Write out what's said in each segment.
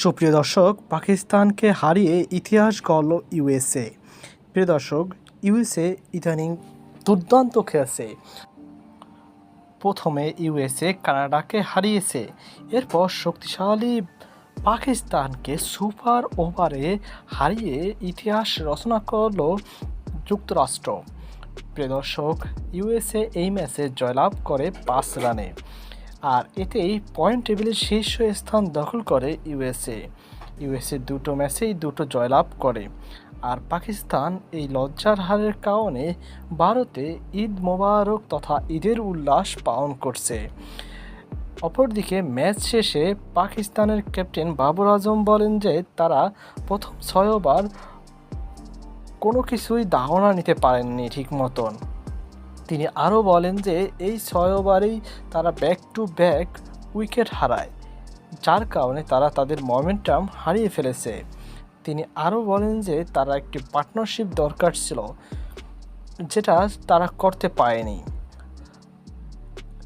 সুপ্রিয় দর্শক, পাকিস্তানকে হারিয়ে ইতিহাস গড়ল ইউএসএ। প্রিয় দর্শক, ইউএসএ ইদানিং দুর্দান্ত খেলছে। প্রথমে ইউএসএ কানাডাকে হারিয়েছে। এরপর শক্তিশালী পাকিস্তানকে সুপার ওভারে হারিয়ে ইতিহাস রচনা করল যুক্তরাষ্ট্র। প্রিয় দর্শক, ইউএসএ এই ম্যাচে জয়লাভ করে পাঁচ রানে। আর এতেই পয়েন্ট টেবিলের শীর্ষ স্থান দখল করে ইউএসএ। ইউএসএ দুটো ম্যাচেই দুটো জয়লাভ করে। আর পাকিস্তান এই লজ্জার হারের কারণে ভারতে ঈদ মোবারক তথা ঈদের উল্লাস পালন করছে। অপরদিকে ম্যাচ শেষে পাকিস্তানের ক্যাপ্টেন বাবর আজম বলেন যে তারা প্রথম ছয় কোনো কিছুই ধারণা নিতে পারেননি ঠিক মতন তিনি আরও বলেন যে এই ছয় ওভারেই তারা ব্যাক টু ব্যাক উইকেট হারায়, যার কারণে তারা তাদের মোমেন্টাম হারিয়ে ফেলেছে। তিনি আরও বলেন যে তারা একটি পার্টনারশিপ দরকার ছিল, যেটা তারা করতে পারেনি।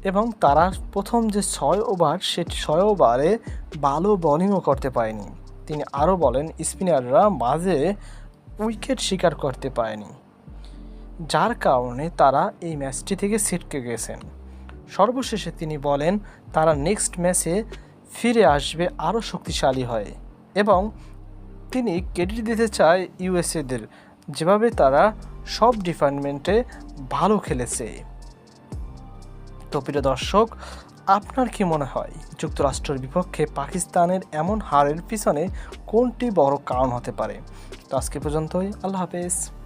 এবং তারা প্রথম যে ছয় ওভার সে ছয় ওভারে ভালো বোলিংও করতে পারেনি। তিনি আরও বলেন স্পিনাররা মাঝে উইকেট শিকার করতে পারেনি। যার কারণে তারা এই ম্যাচটি থেকে ছিটকে গেছেন। সর্বশেষে তিনি বলেন, তারা নেক্সট ম্যাচে ফিরে আসবে আরও শক্তিশালী হয়ে এবং তিনি ক্রেডিট দিতে চায় ইউএসএদের। যেভাবে তারা সব ডিপার্টমেন্টে ভালো খেলেছে। তো প্রিয় দর্শক, আপনার কি মনে হয়, যুক্তরাষ্ট্রের বিপক্ষে পাকিস্তানের এমন হারের পিছনে কোনটি বড় কারণ হতে পারে? তো আজকে পর্যন্তই, আল্লাহ হাফেজ।